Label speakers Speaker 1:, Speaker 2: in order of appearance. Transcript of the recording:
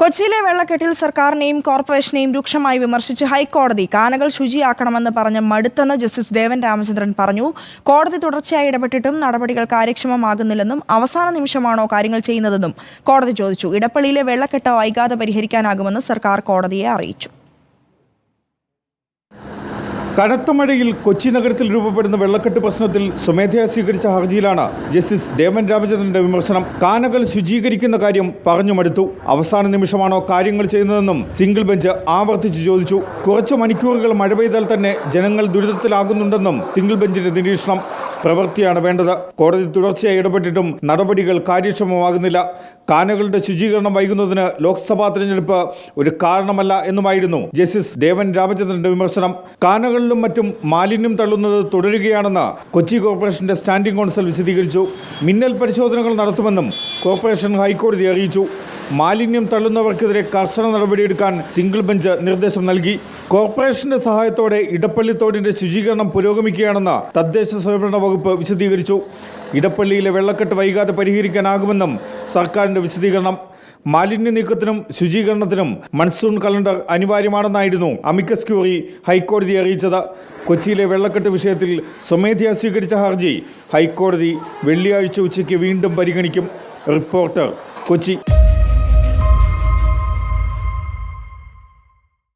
Speaker 1: കൊച്ചിയിലെ വെള്ളക്കെട്ടിൽ സർക്കാരിനെയും കോർപ്പറേഷനെയും രൂക്ഷമായി വിമർശിച്ച് ഹൈക്കോടതി കാനകൾ ശുചിയാക്കണമെന്ന് പറഞ്ഞ് മടുത്തെന്ന് ജസ്റ്റിസ് ദേവൻ രാമചന്ദ്രൻ പറഞ്ഞു. കോടതി തുടർച്ചയായി ഇടപെട്ടിട്ടും നടപടികൾ കാര്യക്ഷമമാകുന്നില്ലെന്നും അവസാന നിമിഷമാണോ കാര്യങ്ങൾ ചെയ്യുന്നതെന്നും കോടതി ചോദിച്ചു. ഇടപ്പള്ളിയിലെ വെള്ളക്കെട്ട് വൈകാതെ പരിഹരിക്കാനാകുമെന്ന് സർക്കാർ കോടതിയെ അറിയിച്ചു.
Speaker 2: കനത്ത മഴയിൽ കൊച്ചി നഗരത്തിൽ രൂപപ്പെടുന്ന വെള്ളക്കെട്ട് പ്രശ്നത്തിൽ സ്വമേധയാ സ്വീകരിച്ച ഹർജിയിലാണ് ജസ്റ്റിസ് ദേവൻ രാമചന്ദ്രന്റെ വിമർശനം. കാനകൾ ശുചീകരിക്കുന്ന കാര്യം പറഞ്ഞു മടുത്തു അവസാന നിമിഷമാണോ കാര്യങ്ങൾ ചെയ്യുന്നതെന്നും സിംഗിൾ ബെഞ്ച് ആവർത്തിച്ച് ചോദിച്ചു. കുറച്ച് മണിക്കൂറുകൾ മഴ പെയ്താൽ തന്നെ ജനങ്ങൾ ദുരിതത്തിലാകുന്നുണ്ടെന്നും സിംഗിൾ ബെഞ്ചിന്റെ നിരീക്ഷണം. പ്രവൃത്തിയാണ് വേണ്ടത്. കോടതി തുടർച്ചയായി ഇടപെട്ടിട്ടും നടപടികൾ കാര്യക്ഷമമാകുന്നില്ല. കാനകളുടെ ശുചീകരണം വൈകുന്നതിന് ലോക്സഭാ തെരഞ്ഞെടുപ്പ് ഒരു കാരണമല്ല എന്നുമായിരുന്നു ജസ്റ്റിസ് ദേവൻ രാമചന്ദ്രന്റെ വിമർശനം. കാനകളിലും മറ്റും മാലിന്യം തള്ളുന്നത് തുടരുകയാണെന്ന് കൊച്ചി കോർപ്പറേഷന്റെ സ്റ്റാൻഡിംഗ് കൗൺസിൽ വിശദീകരിച്ചു. മിന്നൽ പരിശോധനകൾ നടത്തുമെന്നും കോർപ്പറേഷൻ ഹൈക്കോടതി അറിയിച്ചു. മാലിന്യം തള്ളുന്നവർക്കെതിരെ കർശന നടപടിയെടുക്കാൻ സിംഗിൾ ബെഞ്ച് നിർദ്ദേശം നൽകി. കോർപ്പറേഷന്റെ സഹായത്തോടെ ഇടപ്പള്ളി തോടിന്റെ ശുചീകരണം പുരോഗമിക്കുകയാണെന്ന് തദ്ദേശ സ്വയംഭരണ വകുപ്പ് വിശദീകരിച്ചു. ഇടപ്പള്ളിയിലെ വെള്ളക്കെട്ട് വൈകാതെ പരിഹരിക്കാനാകുമെന്നും സർക്കാരിന്റെ വിശദീകരണം. മാലിന്യ നീക്കത്തിനും ശുചീകരണത്തിനും മൺസൂൺ കലണ്ടർ അനിവാര്യമാണെന്നായിരുന്നു അമിക്കസ് ക്യൂറി ഹൈക്കോടതിയെ അറിയിച്ചത്. കൊച്ചിയിലെ വെള്ളക്കെട്ട് വിഷയത്തിൽ സ്വമേധയാ സ്വീകരിച്ച ഹർജി ഹൈക്കോടതി വെള്ളിയാഴ്ച ഉച്ചയ്ക്ക് വീണ്ടും പരിഗണിക്കും. റിപ്പോർട്ടർ കൊച്ചി.